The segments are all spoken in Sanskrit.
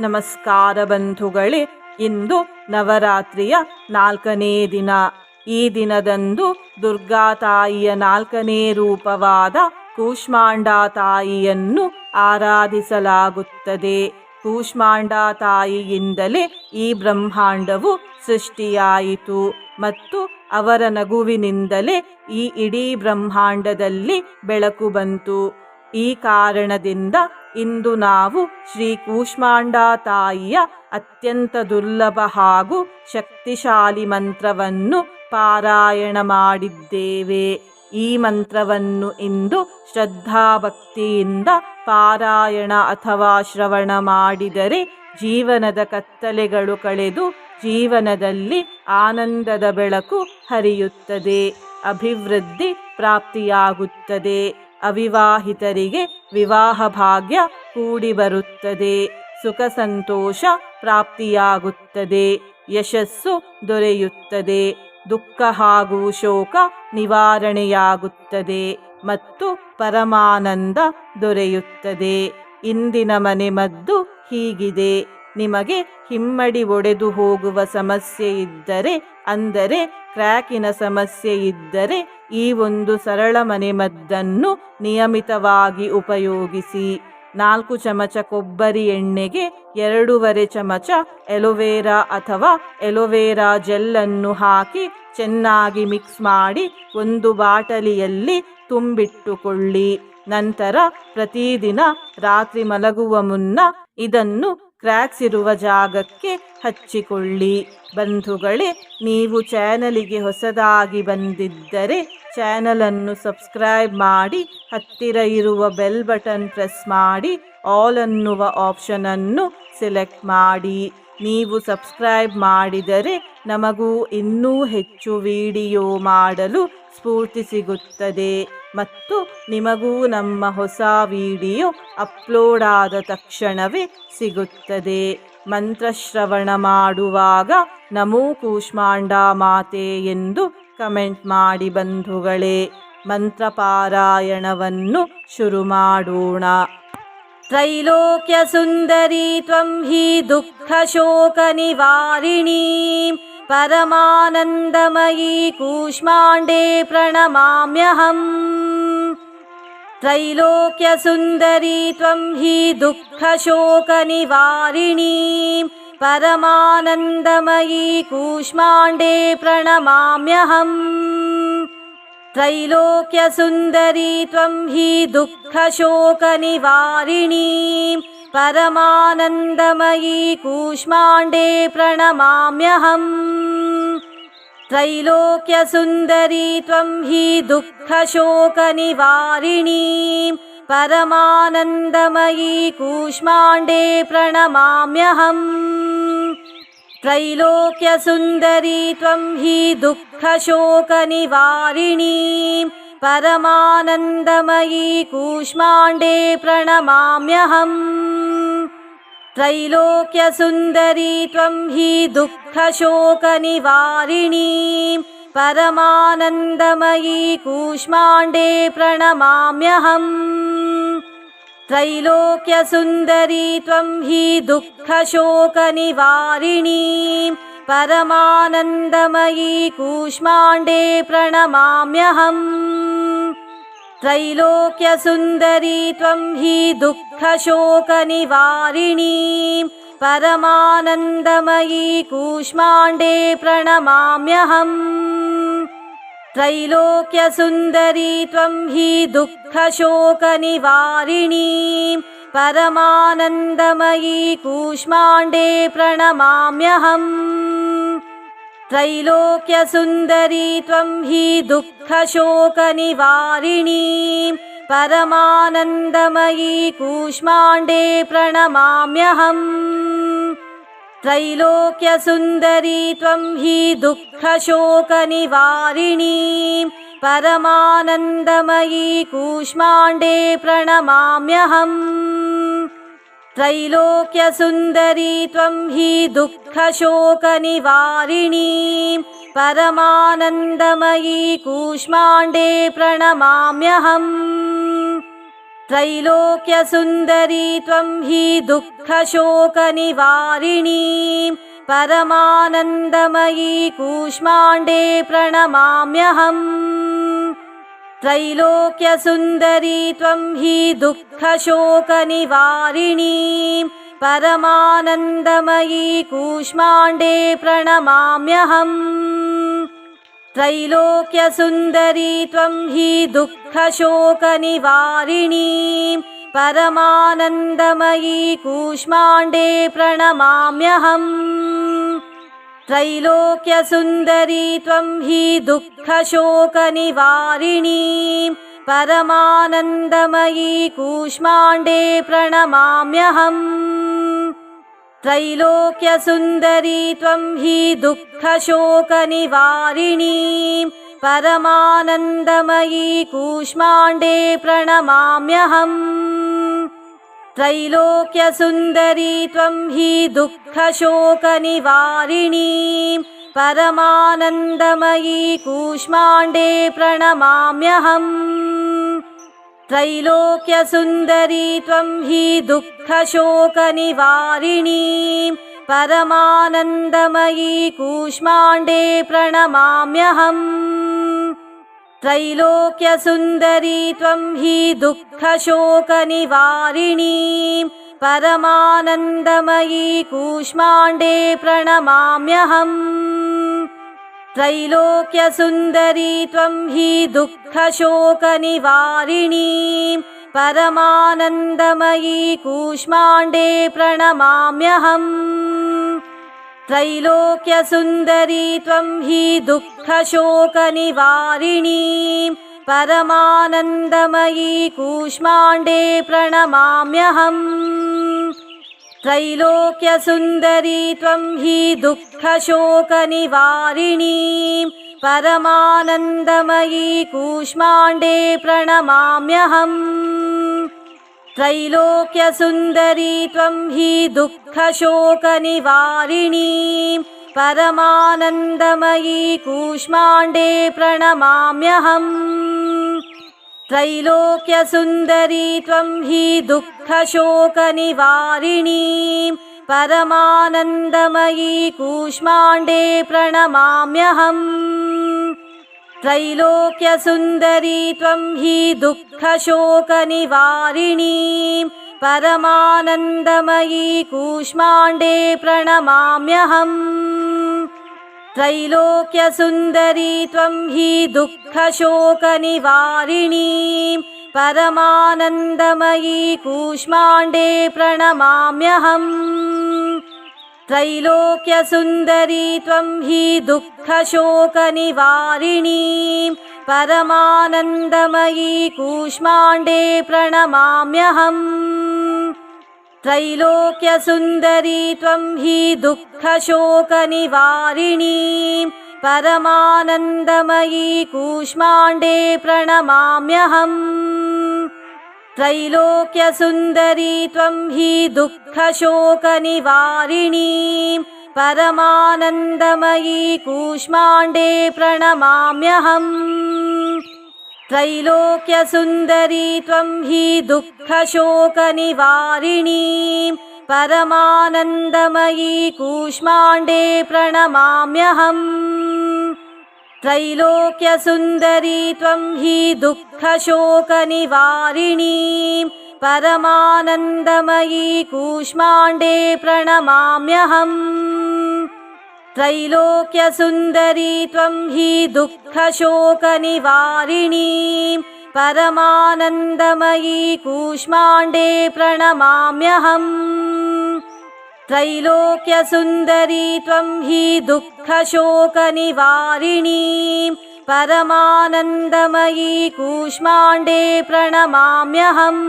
ನಮಸ್ಕಾರ ಬಂಧುಗಳೇ, ಇಂದು ನವರಾತ್ರಿಯ ನಾಲ್ಕನೇ ದಿನ. ಈ ದಿನದಂದು ದುರ್ಗಾ ತಾಯಿಯ ನಾಲ್ಕನೇ ರೂಪವಾದ ಕೂಷ್ಮಾಂಡಾ ತಾಯಿಯನ್ನು ಆರಾಧಿಸಲಾಗುತ್ತದೆ. ಕೂಷ್ಮಾಂಡ ತಾಯಿಯಿಂದಲೇ ಈ ಬ್ರಹ್ಮಾಂಡವು ಸೃಷ್ಟಿಯಾಯಿತು ಮತ್ತು ಅವರ ನಗುವಿನಿಂದಲೇ ಈ ಇಡೀ ಬ್ರಹ್ಮಾಂಡದಲ್ಲಿ ಬೆಳಕು ಬಂತು. ಈ ಕಾರಣದಿಂದ ಇಂದು ನಾವು ಶ್ರೀ ಕೂಷ್ಮಾಂಡ ತಾಯಿಯ ಅತ್ಯಂತ ದುರ್ಲಭ ಹಾಗೂ ಶಕ್ತಿಶಾಲಿ ಮಂತ್ರವನ್ನು ಪಾರಾಯಣ ಮಾಡಿದ್ದೇವೆ. ಈ ಮಂತ್ರವನ್ನು ಇಂದು ಶ್ರದ್ಧಾಭಕ್ತಿಯಿಂದ ಪಾರಾಯಣ ಅಥವಾ ಶ್ರವಣ ಮಾಡಿದರೆ ಜೀವನದ ಕತ್ತಲೆಗಳು ಕಳೆದು ಜೀವನದಲ್ಲಿ ಆನಂದದ ಬೆಳಕು ಹರಿಯುತ್ತದೆ, ಅಭಿವೃದ್ಧಿ ಪ್ರಾಪ್ತಿಯಾಗುತ್ತದೆ. ಅವಿವಾಹಿತರಿಗೆ ವಿವಾಹ ಭಾಗ್ಯ ಕೂಡಿ ಬರುತ್ತದೆ. ಸುಖ ಸಂತೋಷ ಪ್ರಾಪ್ತಿಯಾಗುತ್ತದೆ. ಯಶಸ್ಸು ದೊರೆಯುತ್ತದೆ. ದುಃಖ ಹಾಗೂ ಶೋಕ ನಿವಾರಣೆಯಾಗುತ್ತದೆ ಮತ್ತು ಪರಮಾನಂದ ದೊರೆಯುತ್ತದೆ. ಇಂದಿನ ಮನೆಮದ್ದು ಹೀಗಿದೆ. ನಿಮಗೆ ಹಿಮ್ಮಡಿ ಒಡೆದು ಹೋಗುವ ಸಮಸ್ಯೆ ಇದ್ದರೆ, ಅಂದರೆ ಕ್ರ್ಯಾಕಿನ ಸಮಸ್ಯೆ ಇದ್ದರೆ ಈ ಒಂದು ಸರಳ ಮನೆಮದ್ದನ್ನು ನಿಯಮಿತವಾಗಿ ಉಪಯೋಗಿಸಿ. ನಾಲ್ಕು ಚಮಚ ಕೊಬ್ಬರಿ ಎಣ್ಣೆಗೆ ಎರಡೂವರೆ ಚಮಚ ಎಲೋವೇರಾ ಅಥವಾ ಎಲೋವೇರಾ ಜೆಲ್ಲನ್ನು ಹಾಕಿ ಚೆನ್ನಾಗಿ ಮಿಕ್ಸ್ ಮಾಡಿ ಒಂದು ಬಾಟಲಿಯಲ್ಲಿ ತುಂಬಿಟ್ಟುಕೊಳ್ಳಿ. ನಂತರ ಪ್ರತಿದಿನ ರಾತ್ರಿ ಮಲಗುವ ಮುನ್ನ ಇದನ್ನು ಕ್ರ್ಯಾಕ್ಸ್ ಇರುವ ಜಾಗಕ್ಕೆ ಹಚ್ಚಿಕೊಳ್ಳಿ. ಬಂಧುಗಳೇ, ನೀವು ಚಾನಲಿಗೆ ಹೊಸದಾಗಿ ಬಂದಿದ್ದರೆ ಚಾನಲನ್ನು ಸಬ್ಸ್ಕ್ರೈಬ್ ಮಾಡಿ, ಹತ್ತಿರ ಇರುವ ಬೆಲ್ ಬಟನ್ ಪ್ರೆಸ್ ಮಾಡಿ, ಆಲ್ ಅನ್ನುವ ಆಪ್ಷನನ್ನು ಸೆಲೆಕ್ಟ್ ಮಾಡಿ. ನೀವು ಸಬ್ಸ್ಕ್ರೈಬ್ ಮಾಡಿದರೆ ನಮಗೂ ಇನ್ನೂ ಹೆಚ್ಚು ವಿಡಿಯೋ ಮಾಡಲು ಸ್ಫೂರ್ತಿ ಸಿಗುತ್ತದೆ. ಮತ್ತು ನಿಮಗೂ ನಮ್ಮ ಹೊಸ ವಿಡಿಯೋ ಅಪ್ಲೋಡ್ ಆದ ತಕ್ಷಣವೇ ಸಿಗುತ್ತದೆ. ಮಂತ್ರಶ್ರವಣ ಮಾಡುವಾಗ ನಮೋ ಕೂಷ್ಮಾಂಡ ಮಾತೆ ಎಂದು ಕಮೆಂಟ್ ಮಾಡಿ ಬಂಧುಗಳೇ, ಮಂತ್ರಪಾರಾಯಣವನ್ನು ಶುರು ಮಾಡೋಣ. ತ್ರೈಲೋಕ್ಯ ಸುಂದರಿ ತ್ವಂ ಹಿ ದುಃಖ ಶೋಕ ನಿವಾರಿಣೀ. परमानन्दमयी कूष्माण्डे प्रणमाम्यहम्। त्रैलोक्यसुन्दरी त्वं हि दुःखशोकनिवारिणी। परमानन्दमयी कूष्माण्डे प्रणमाम्यहम्। त्रैलोक्यसुन्दरी त्वं हि दुःखशोकनिवारिणी परमानन्दमयी कूष्माण्डे प्रणमाम्यहम्। त्रैलोक्यसुन्दरी त्वं हि दुःखशोकनिवारिणी। परमानन्दमयी कूष्माण्डे प्रणमाम्यहम्। त्रैलोक्यसुन्दरी त्वं हि दुःखशोकनिवारिणी परमानन्दमयी कूष्माण्डे प्रणमाम्यहम्। त्रैलोक्यसुन्दरी त्वं हि दुःखशोकनिवारिणी। परमानन्दमयी कूष्माण्डे प्रणमाम्यहम्। त्रैलोक्यसुन्दरी त्वं हि दुःखशोकनिवारिणी परमानन्दमयी कूष्माण्डे प्रणमाम्यहम्। त्रैलोक्यसुन्दरी त्वं हि दुःखशोकनिवारिणी। परमानन्दमयी कूष्माण्डे प्रणमाम्यहम्। त्रैलोक्यसुन्दरी त्वं हि दुःखशोकनिवारिणी परमानन्दमयी कूष्माण्डे प्रणमाम्यहम्। त्रैलोक्यसुन्दरी त्वं हि दुःखशोकनिवारिणी। परमानन्दमयी कूष्माण्डे प्रणमाम्यहम्। त्रैलोक्यसुन्दरी त्वं हि दुःखशोकनिवारिणी परमानन्दमयी कूष्माण्डे प्रणमाम्यहम्। त्रैलोक्यसुन्दरी त्वं हि दुःखशोकनिवारिणी। परमानन्दमयी कूष्माण्डे प्रणमाम्यहम्। त्रैलोक्यसुन्दरी त्वं हि दुःखशोकनिवारिणी परमानन्दमयी कूष्माण्डे प्रणमाम्यहम्। त्रैलोक्यसुन्दरी त्वं हि दुःखशोकनिवारिणी। परमानन्दमयी कूष्माण्डे प्रणमाम्यहम्। त्रैलोक्यसुन्दरी त्वं हि दुःखशोकनिवारिणी। परमानन्दमयी कूष्माण्डे प्रणमाम्यहम् त्रैलोक्यसुन्दरी त्वं हि दुःखशोकनिवारिणी परमानन्दमयी कूष्माण्डे प्रणमाम्यहम्। त्रैलोक्यसुन्दरी त्वं हि दुःखशोकनिवारिणी परमानन्दमयी कूष्माण्डे प्रणमाम्यहम् त्रैलोक्यसुन्दरी त्वं हि दुःखशोकनिवारिणी। परमानन्दमयी कूष्माण्डे प्रणमाम्यहम्। त्रैलोक्यसुन्दरी त्वं हि दुःखशोकनिवारिणी। परमानन्दमयी कूष्माण्डे प्रणमाम्यहम् त्रैलोक्यसुन्दरी त्वं हि दुःखशोकनिवारिणी। परमानन्दमयी कूष्माण्डे प्रणमाम्यहम्। त्रैलोक्यसुन्दरी त्वं हि दुःखशोकनिवारिणी। परमानन्दमयी कूष्माण्डे प्रणमाम्यहम् त्रैलोक्यसुन्दरी त्वं हि दुःखशोकनिवारिणी। परमानन्दमयी कूष्माण्डे प्रणमाम्यहम्। त्रैलोक्यसुन्दरी त्वं हि दुःखशोकनिवारिणी। परमानन्दमयी कूष्माण्डे प्रणमाम्यहम् त्रैलोक्यसुन्दरी त्वं हि दुःखशोकनिवारिणी। परमानन्दमयी कूष्माण्डे प्रणमाम्यहम्। त्रैलोक्यसुन्दरी त्वं हि दुःखशोकनिवारिणी। परमानन्दमयी कूष्माण्डे प्रणमाम्यहम् त्रैलोक्यसुन्दरी त्वं हि दुःखशोकनिवारिणी परमानन्दमयी कूष्माण्डे प्रणमाम्यहम्। त्रैलोक्यसुन्दरी त्वं हि दुःखशोकनिवारिणी परमानन्दमयी कूष्माण्डे प्रणमाम्यहम् त्रैलोक्यसुन्दरी त्वं हि दुःखशोकनिवारिणी परमानन्दमयी कूष्माण्डे प्रणमाम्यहम्। त्रैलोक्यसुन्दरी त्वं हि दुःखशोकनिवारिणी परमानन्दमयी कूष्माण्डे प्रणमाम्यहम् त्रैलोक्यसुन्दरी त्वं हि दुःखशोकनिवारिणी। परमानन्दमयी कूष्माण्डे प्रणमाम्यहम्। त्रैलोक्यसुन्दरी त्वं हि दुःखशोकनिवारिणी। परमानन्दमयी कूष्माण्डे प्रणमाम्यहम् त्रैलोक्यसुन्दरी त्वं हि दुःखशोकनिवारिणी। परमानन्दमयी कूष्माण्डे प्रणमाम्यहम्। त्रैलोक्यसुन्दरी त्वं हि दुःखशोकनिवारिणी। परमानन्दमयी कूष्माण्डे प्रणमाम्यहम् त्रैलोक्यसुन्दरी त्वं हि दुःखशोकनिवारिणी परमानन्दमयी कूष्माण्डे प्रणमाम्यहम्।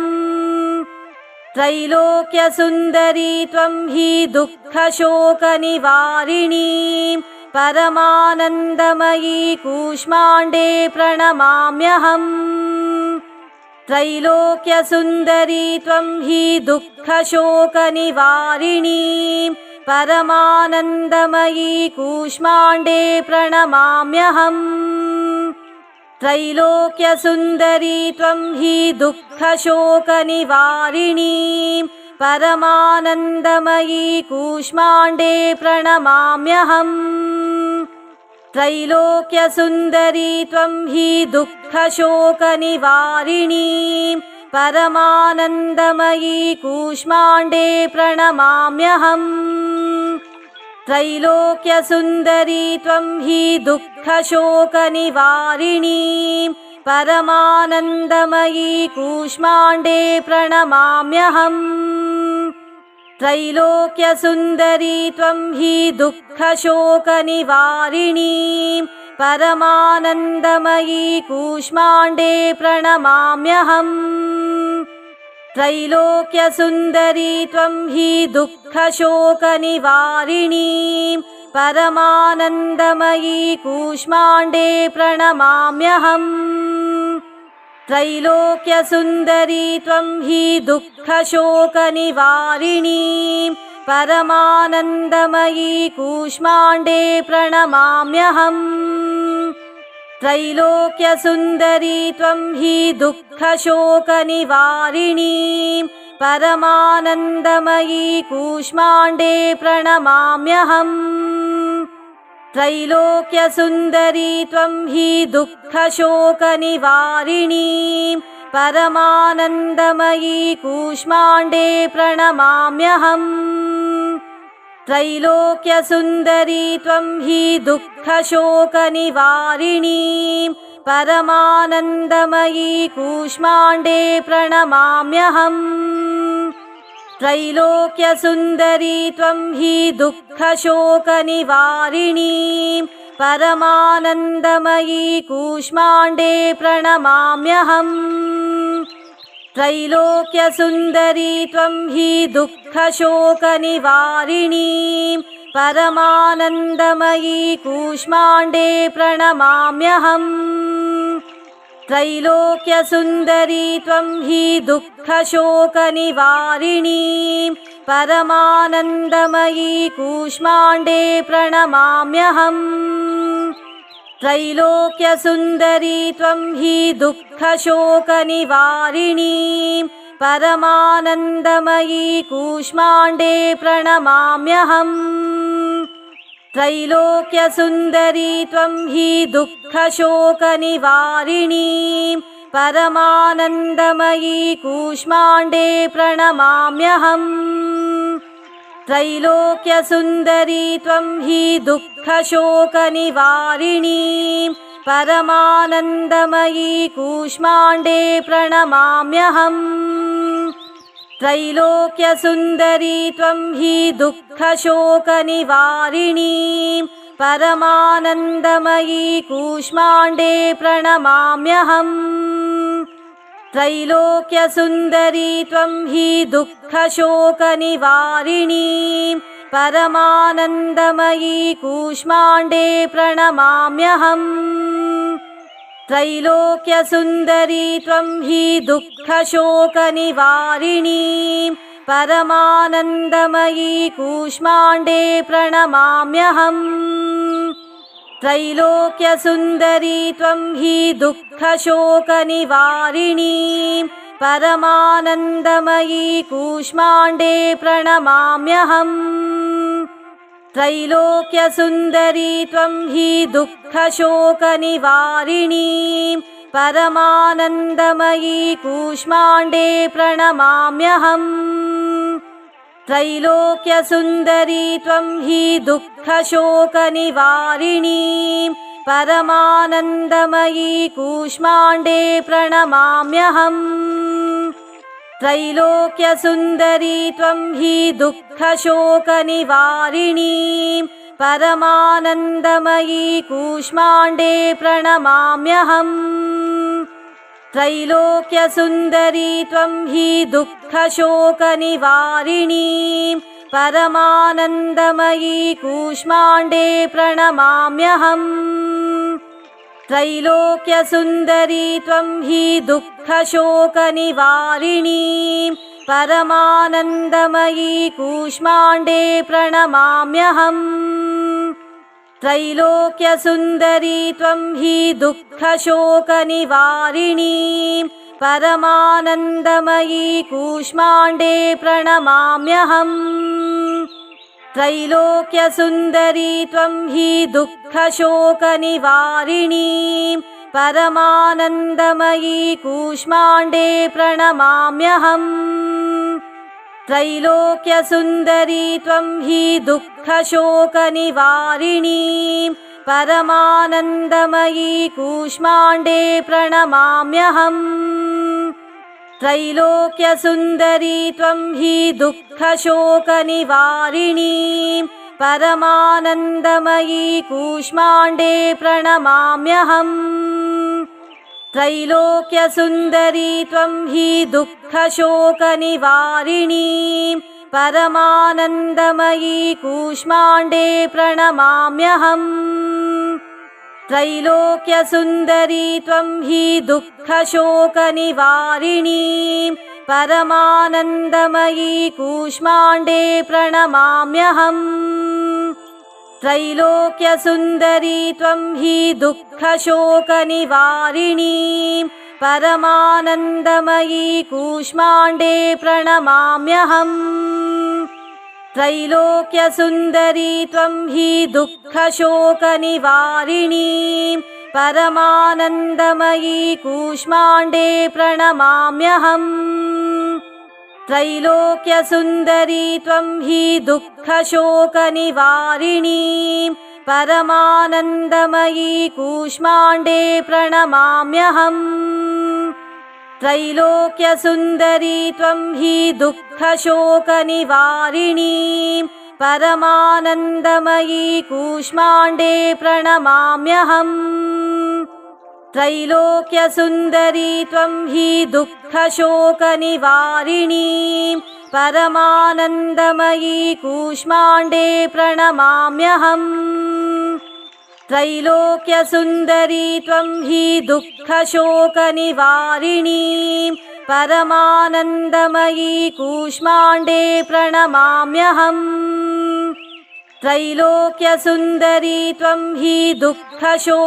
त्रैलोक्यसुन्दरी त्वं हि दुःखशोकनिवारिणी परमानन्दमयी कूष्माण्डे प्रणमाम्यहम् त्रैलोक्यसुन्दरी त्वं हि दुःखशोकनिवारिणी। परमानन्दमयी कूष्माण्डे प्रणमाम्यहम्। त्रैलोक्यसुन्दरी त्वं हि दुःखशोकनिवारिणी। परमानन्दमयी कूष्माण्डे प्रणमाम्यहम् त्रैलोक्यसुन्दरी त्वं हि दुःखशोकनिवारिणी। परमानन्दमयी कूष्माण्डे प्रणमाम्यहम्। त्रैलोक्यसुन्दरी त्वं हि दुःखशोकनिवारिणी। परमानन्दमयी कूष्माण्डे प्रणमाम्यहम् त्रैलोक्यसुन्दरी त्वं हि दुःखशोकनिवारिणी परमानन्दमयी कूष्माण्डे प्रणमाम्यहम्। त्रैलोक्यसुन्दरी त्वं हि दुःखशोकनिवारिणी परमानन्दमयी कूष्माण्डे प्रणमाम्यहम् त्रैलोक्यसुन्दरी त्वं हि दुःखशोकनिवारिणी। परमानन्दमयी कूष्माण्डे प्रणमाम्यहम्। त्रैलोक्यसुन्दरी त्वं हि दुःखशोकनिवारिणी। परमानन्दमयी कूष्माण्डे प्रणमाम्यहम् त्रैलोक्यसुन्दरी त्वं हि दुःखशोकनिवारिणी। परमानन्दमयी कूष्माण्डे प्रणमाम्यहम्। त्रैलोक्यसुन्दरी त्वं हि दुःखशोकनिवारिणी। परमानन्दमयी कूष्माण्डे प्रणमाम्यहम् त्रैलोक्यसुन्दरी त्वं हि दुःखशोकनिवारिणी परमानन्दमयी कूष्माण्डे प्रणमाम्यहम्। त्रैलोक्यसुन्दरी त्वं हि दुःखशोकनिवारिणी परमानन्दमयी कूष्माण्डे प्रणमाम्यहम् त्रैलोक्यसुन्दरी त्वं हि दुःखशोकनिवारिणी। परमानन्दमयी कूष्माण्डे प्रणमाम्यहम्। त्रैलोक्यसुन्दरी त्वं हि दुःखशोकनिवारिणी। परमानन्दमयी कूष्माण्डे प्रणमाम्यहम् त्रैलोक्यसुन्दरी त्वं हि दुःखशोकनिवारिणी। परमानन्दमयी कूष्माण्डे प्रणमाम्यहम्। त्रैलोक्यसुन्दरी त्वं हि दुःखशोकनिवारिणी। परमानन्दमयी कूष्माण्डे प्रणमाम्यहम् त्रैलोक्यसुन्दरी त्वं हि दुःखशोकनिवारिणी। परमानन्दमयी कूष्माण्डे प्रणमाम्यहम्। त्रैलोक्यसुन्दरी त्वं हि दुःखशोकनिवारिणी। परमानन्दमयी कूष्माण्डे प्रणमाम्यहम् त्रैलोक्यसुन्दरी त्वं हि दुःखशोकनिवारिणी। परमानन्दमयी कूष्माण्डे प्रणमाम्यहम्। त्रैलोक्यसुन्दरी त्वं हि दुःखशोकनिवारिणी। परमानन्दमयी कूष्माण्डे प्रणमाम्यहम् त्रैलोक्यसुन्दरी त्वं हि दुःखशोकनिवारिणी। परमानन्दमयी कूष्माण्डे प्रणमाम्यहम्। त्रैलोक्यसुन्दरी त्वं हि दुःखशोकनिवारिणी। परमानन्दमयी कूष्माण्डे प्रणमाम्यहम् त्रैलोक्यसुन्दरी त्वं हि दुःखशोकनिवारिणी। परमानन्दमयी कूष्माण्डे प्रणमाम्यहम्। त्रैलोक्यसुन्दरी त्वं हि दुःखशोकनिवारिणी। परमानन्दमयी कूष्माण्डे प्रणमाम्यहम् त्रैलोक्यसुन्दरी त्वं हि दुःखशोकनिवारिणी। परमानन्दमयी कूष्माण्डे प्रणमाम्यहम्। त्रैलोक्यसुन्दरी त्वं हि दुःखशोकनिवारिणी। परमानन्दमयी कूष्माण्डे प्रणमाम्यहम् त्रैलोक्यसुन्दरी त्वं हि दुःखशोकनिवारिणी। परमानन्दमयी कूष्माण्डे प्रणमाम्यहम्। त्रैलोक्यसुन्दरी त्वं हि दुःखशोकनिवारिणी। परमानन्दमयी कूष्माण्डे प्रणमाम्यहम् त्रैलोक्यसुन्दरी त्वं हि दुःखशोकनिवारिणी। परमानन्दमयी कूष्माण्डे प्रणमाम्यहम्। त्रैलोक्यसुन्दरी त्वं हि दुःखशोकनिवारिणी। परमानन्दमयी कूष्माण्डे प्रणमाम्यहम् त्रैलोक्यसुन्दरी त्वं हि दुःखशोकनिवारिणी परमानन्दमयी कूष्माण्डे प्रणमाम्यहम्। त्रैलोक्यसुन्दरी त्वं हि दुःखशोकनिवारिणी परमानन्दमयी कूष्माण्डे प्रणमाम्यहम् त्रैलोक्यसुन्दरी त्वं हि दुःखशोकनिवारिणी। परमानन्दमयी कूष्माण्डे प्रणमाम्यहम्। त्रैलोक्यसुन्दरी त्वं हि दुःखशोकनिवारिणी। परमानन्दमयी कूष्माण्डे प्रणमाम्यहम् त्रैलोक्यसुन्दरी त्वं हि दुःखशोकनिवारिणी। परमानन्दमयी कूष्माण्डे प्रणमाम्यहम्। त्रैलोक्यसुन्दरी त्वं हि दुःखशोकनिवारिणी। परमानन्दमयी कूष्माण्डे प्रणमाम्यहम् त्रैलोक्यसुन्दरी त्वं हि दुःखशोकनिवारिणी परमानन्दमयी कूष्माण्डे प्रणमाम्यहम्। त्रैलोक्यसुन्दरी त्वं हि दुःखशोकनिवारिणी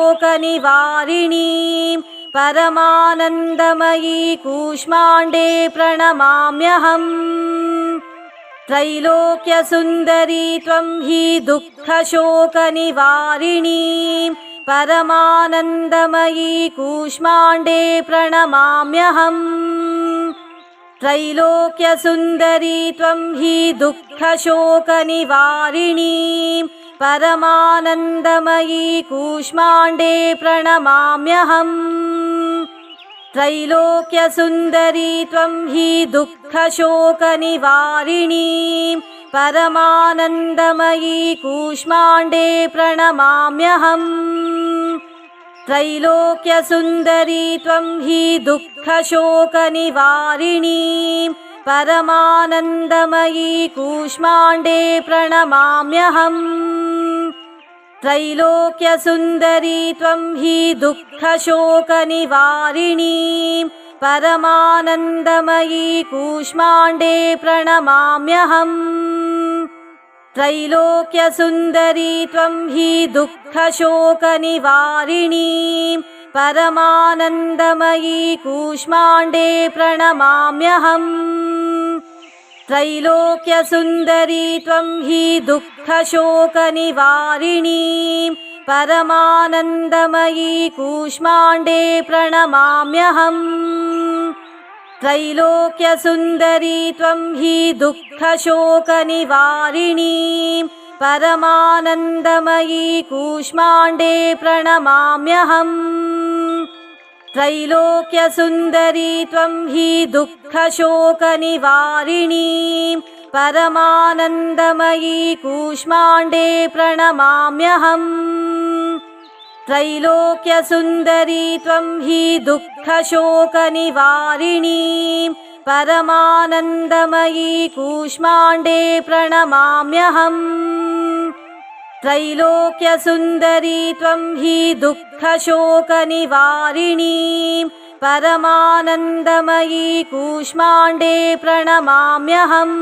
परमानन्दमयी कूष्माण्डे प्रणमाम्यहम् त्रैलोक्यसुन्दरी त्वं हि दुःखशोकनिवारिणी। परमानन्दमयी कूष्माण्डे प्रणमाम्यहम्। त्रैलोक्यसुन्दरी त्वं हि दुःखशोकनिवारिणी। परमानन्दमयी कूष्माण्डे प्रणमाम्यहम् त्रैलोक्यसुन्दरी त्वं हि दुःखशोकनिवारिणी। परमानन्दमयी कूष्माण्डे प्रणमाम्यहम्। त्रैलोक्यसुन्दरी त्वं हि दुःखशोकनिवारिणी। परमानन्दमयी कूष्माण्डे प्रणमाम्यहम् त्रैलोक्यसुन्दरी त्वं हि दुःखशोकनिवारिणी परमानन्दमयी कूष्माण्डे प्रणमाम्यहम्। त्रैलोक्यसुन्दरी त्वं हि दुःखशोकनिवारिणी परमानन्दमयी कूष्माण्डे प्रणमाम्यहम् त्रैलोक्यसुन्दरी त्वं हि दुःखशोकनिवारिणी। परमानन्दमयी कूष्माण्डे प्रणमाम्यहम्। त्रैलोक्यसुन्दरी त्वं हि दुःखशोकनिवारिणी। परमानन्दमयी कूष्माण्डे प्रणमाम्यहम् त्रैलोक्यसुन्दरी त्वं हि दुःखशोकनिवारिणी। परमानन्दमयी कूष्माण्डे प्रणमाम्यहम्। त्रैलोक्यसुन्दरी त्वं हि दुःखशोकनिवारिणी। परमानन्दमयी कूष्माण्डे प्रणमाम्यहम् त्रैलोक्यसुन्दरी त्वं हि दुःखशोकनिवारिणी परमानन्दमयी कूष्माण्डे प्रणमाम्यहम्।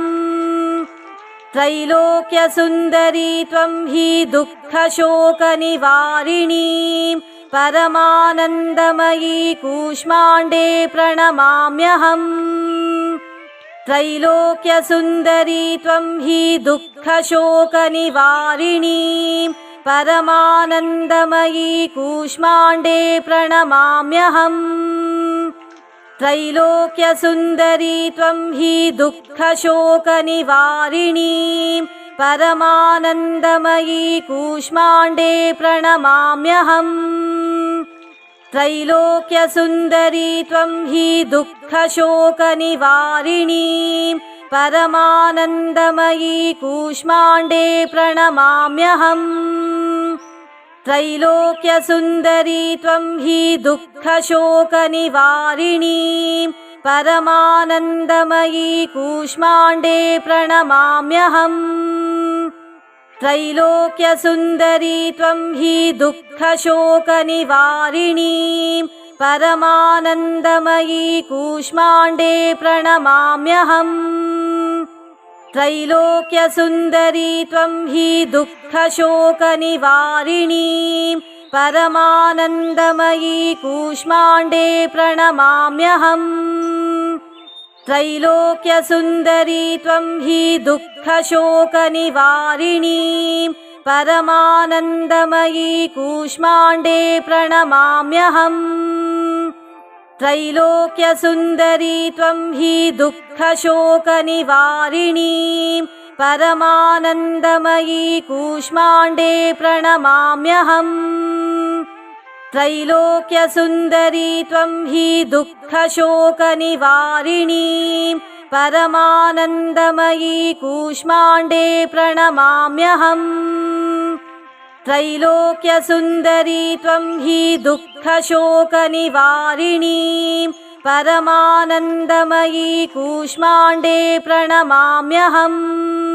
त्रैलोक्यसुन्दरी त्वं हि दुःखशोकनिवारिणी परमानन्दमयी कूष्माण्डे प्रणमाम्यहम् त्रैलोक्यसुन्दरी त्वं हि दुःखशोकनिवारिणी। परमानन्दमयी कूष्माण्डे प्रणमाम्यहम्। त्रैलोक्यसुन्दरी त्वं हि दुःखशोकनिवारिणी। परमानन्दमयी कूष्माण्डे प्रणमाम्यहम् त्रैलोक्यसुन्दरी त्वं हि दुःखशोकनिवारिणी। परमानन्दमयी कूष्माण्डे प्रणमाम्यहम्। त्रैलोक्यसुन्दरी त्वं हि दुःखशोकनिवारिणी। परमानन्दमयी कूष्माण्डे प्रणमाम्यहम् त्रैलोक्यसुन्दरी त्वं हि दुःखशोकनिवारिणी परमानन्दमयी कूष्माण्डे प्रणमाम्यहम्। त्रैलोक्यसुन्दरी त्वं हि दुःखशोकनिवारिणी परमानन्दमयी कूष्माण्डे प्रणमाम्यहम् त्रैलोक्यसुन्दरी त्वं हि दुःखशोकनिवारिणी। परमानन्दमयी कूष्माण्डे प्रणमाम्यहम्। त्रैलोक्यसुन्दरी त्वं हि दुःखशोकनिवारिणी। परमानन्दमयी कूष्माण्डे प्रणमाम्यहम् त्रैलोक्यसुन्दरी त्वं हि दुःखशोकनिवारिणी। परमानन्दमयी कूष्माण्डे प्रणमाम्यहम्। त्रैलोक्यसुन्दरी त्वं हि दुःखशोकनिवारिणी। परमानन्दमयी कूष्माण्डे प्रणमाम्यहम्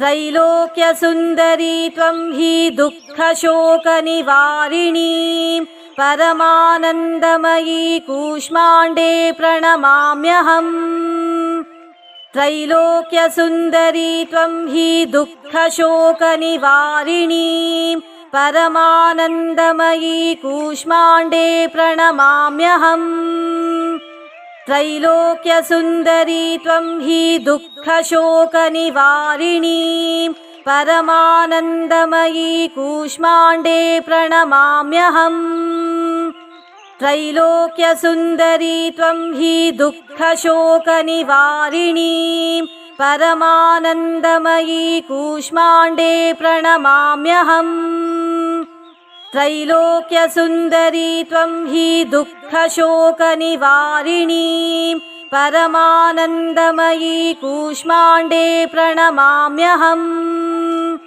त्रैलोक्यसुन्दरी त्वं हि दुःखशोकनिवारिणी। परमानन्दमयी कूष्माण्डे प्रणमाम्यहम्। त्रैलोक्यसुन्दरी त्वं हि दुःखशोकनिवारिणी। परमानन्दमयी कूष्माण्डे प्रणमाम्यहम् त्रैलोक्यसुन्दरी त्वं हि दुःखशोकनिवारिणी। परमानन्दमयी कूष्माण्डे प्रणमाम्यहम्। त्रैलोक्यसुन्दरी त्वं हि दुःखशोकनिवारिणी। परमानन्दमयी कूष्माण्डे प्रणमाम्यहम् त्रैलोक्यसुन्दरी त्वं हि दुःखशोकनिवारिणी। परमानन्दमयी कूष्माण्डे प्रणमाम्यहम्।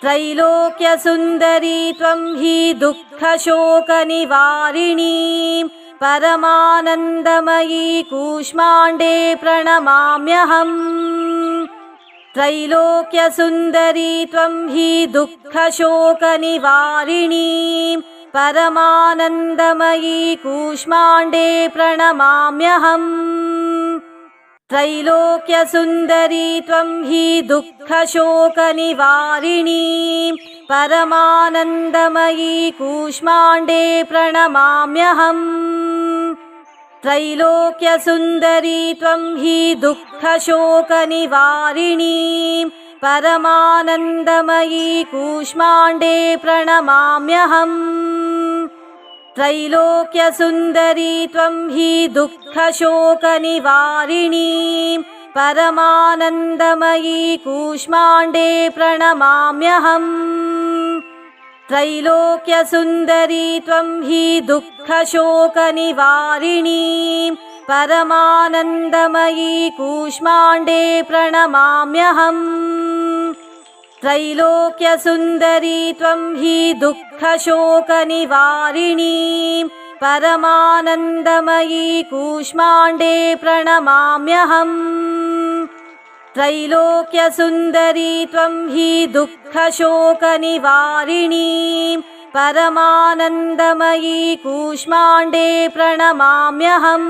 त्रैलोक्यसुन्दरी त्वं हि दुःखशोकनिवारिणी। परमानन्दमयी कूष्माण्डे प्रणमाम्यहम् त्रैलोक्यसुन्दरी त्वं हि दुःखशोकनिवारिणी। परमानन्दमयी कूष्माण्डे प्रणमाम्यहम्। त्रैलोक्यसुन्दरी त्वं हि दुःखशोकनिवारिणी। परमानन्दमयी कूष्माण्डे प्रणमाम्यहम् त्रैलोक्यसुन्दरी त्वं हि दुःखशोकनिवारिणी। परमानन्दमयी कूष्माण्डे प्रणमाम्यहम्। त्रैलोक्यसुन्दरी त्वं हि दुःखशोकनिवारिणी। परमानन्दमयी कूष्माण्डे प्रणमाम्यहम् त्रैलोक्यसुन्दरी त्वं हि दुःखशोकनिवारिणी। परमानन्दमयी कूष्माण्डे प्रणमाम्यहम्। त्रैलोक्यसुन्दरी त्वं हि दुःखशोकनिवारिणी। परमानन्दमयी कूष्माण्डे प्रणमाम्यहम् त्रैलोक्यसुन्दरी त्वं हि दुःखशोकनिवारिणी परमानन्दमयी कूष्माण्डे प्रणमाम्यहम्